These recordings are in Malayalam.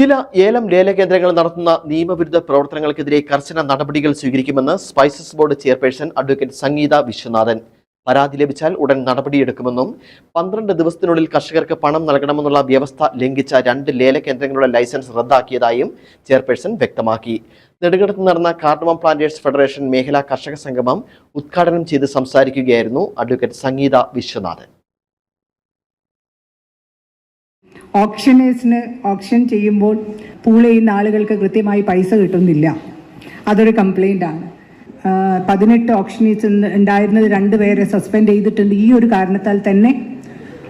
ചില ഏലം ലേല കേന്ദ്രങ്ങൾ നടത്തുന്ന നിയമവിരുദ്ധ പ്രവർത്തനങ്ങൾക്കെതിരെ കർശന നടപടികൾ സ്വീകരിക്കുമെന്ന് spices board chairperson advocate Sangeetha Viswanathan. പരാതി ലഭിച്ചാൽ ഉടൻ നടപടിയെടുക്കുമെന്നും പന്ത്രണ്ട് ദിവസത്തിനുള്ളിൽ കർഷകർക്ക് പണം നൽകണമെന്നുള്ള വ്യവസ്ഥ ലംഘിച്ച രണ്ട് ലേല കേന്ദ്രങ്ങളുടെ ലൈസൻസ് റദ്ദാക്കിയതായും ചെയർപേഴ്സൺ വ്യക്തമാക്കി. നെടുകടത്ത് നടന്ന കാർഡമം പ്ലാന്റേഴ്സ് ഫെഡറേഷൻ മേഖലാ കർഷക സംഗമം ഉദ്ഘാടനം ചെയ്ത് സംസാരിക്കുകയായിരുന്നു അഡ്വക്കേറ്റ് സംഗീത വിശ്വനാഥൻ. ഓപ്ഷനേഴ്സിന് ഓപ്ഷൻ ചെയ്യുമ്പോൾ പൂൾ ചെയ്യുന്ന ആളുകൾക്ക് കൃത്യമായി പൈസ കിട്ടുന്നില്ല. അതൊരു കംപ്ലൈന്റ് ആണ്. ആഹ് പതിനെട്ട് ഓപ്ഷനേഴ്സ് ഉണ്ടായിരുന്നത് രണ്ട് പേരെ സസ്പെൻഡ് ചെയ്തിട്ടുണ്ട്. ഈ ഒരു കാരണത്താൽ തന്നെ.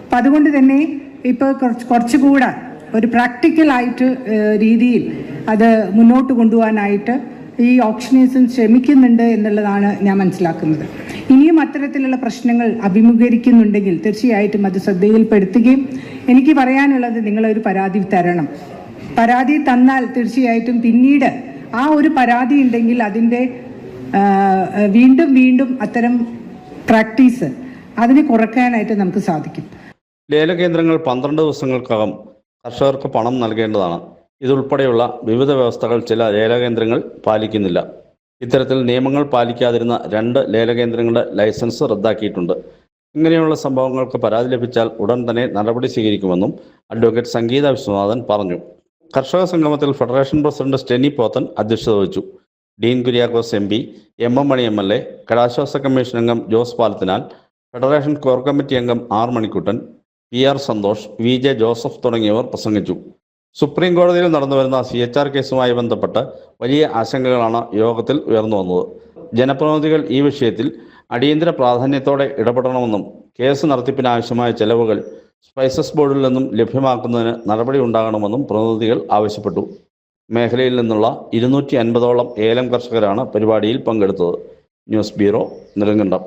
അപ്പം അതുകൊണ്ട് തന്നെ ഇപ്പോൾ കുറച്ച് കുറച്ചുകൂടെ ഒരു പ്രാക്ടിക്കലായിട്ട് രീതിയിൽ അത് മുന്നോട്ട് കൊണ്ടുപോകാനായിട്ട് ഈ ഓപ്ഷനേഴ്സും ശ്രമിക്കുന്നുണ്ട് എന്നുള്ളതാണ് ഞാൻ മനസ്സിലാക്കുന്നത്. ഇനിയും അത്തരത്തിലുള്ള പ്രശ്നങ്ങൾ അഭിമുഖീകരിക്കുന്നുണ്ടെങ്കിൽ തീർച്ചയായിട്ടും അത് ശ്രദ്ധയിൽപ്പെടുത്തുകയും എനിക്ക് പറയാനുള്ളത് നിങ്ങളൊരു പരാതി തരണം. പരാതി തന്നാൽ തീർച്ചയായിട്ടും പിന്നീട് ആ ഒരു പരാതി ഉണ്ടെങ്കിൽ അതിന്റെ വീണ്ടും വീണ്ടും അത്തരം പ്രാക്ടീസ് അതിനെ കുറക്കാനായിട്ട് നമുക്ക് സാധിക്കും. ലേല കേന്ദ്രങ്ങൾ പന്ത്രണ്ട് ദിവസങ്ങൾക്കകം കർഷകർക്ക് പണം നൽകേണ്ടതാണ്. ഇതുൾപ്പെടെയുള്ള വിവിധ വ്യവസ്ഥകൾ ചില ലേല കേന്ദ്രങ്ങൾ പാലിക്കുന്നില്ല. ഇത്തരത്തിൽ നിയമങ്ങൾ പാലിക്കാതിരുന്ന രണ്ട് ലേലകേന്ദ്രങ്ങളുടെ ലൈസൻസ് റദ്ദാക്കിയിട്ടുണ്ട്. ഇങ്ങനെയുള്ള സംഭവങ്ങൾക്ക് പരാതി ലഭിച്ചാൽ ഉടൻ തന്നെ നടപടി സ്വീകരിക്കുമെന്നും അഡ്വക്കേറ്റ് സംഗീത വിശ്വനാഥൻ പറഞ്ഞു. കർഷക സംഗമത്തിൽ ഫെഡറേഷൻ പ്രസിഡന്റ് സ്റ്റെനി പോത്തൻ അധ്യക്ഷത വഹിച്ചു. Dean Kuriakose M P M M Mani M L A കടാശ്വാസ commission അംഗം Jose Palathinal federation core committee അംഗം R Manikuttan P R Santhosh V J Joseph തുടങ്ങിയവർ പ്രസംഗിച്ചു. സുപ്രീം കോടതിയിൽ നടന്നു വരുന്ന സി എച്ച് ആർ കേസുമായി ബന്ധപ്പെട്ട് വലിയ ആശങ്കകളാണ് യോഗത്തിൽ ഉയർന്നു വന്നത്. ജനപ്രതിനിധികൾ ഈ വിഷയത്തിൽ അടിയന്തര പ്രാധാന്യത്തോടെ ഇടപെടണമെന്നും കേസ് നടത്തിപ്പിനാവശ്യമായ ചെലവുകൾ സ്പൈസസ് ബോർഡിൽ നിന്നും ലഭ്യമാക്കുന്നതിന് നടപടി ഉണ്ടാകണമെന്നും പ്രതിനിധികൾ ആവശ്യപ്പെട്ടു. മേഖലയിൽ നിന്നുള്ള ഇരുന്നൂറ്റി അൻപതോളം ഏലം കർഷകരാണ് പരിപാടിയിൽ പങ്കെടുത്തത്. News bureau Nedumkandam.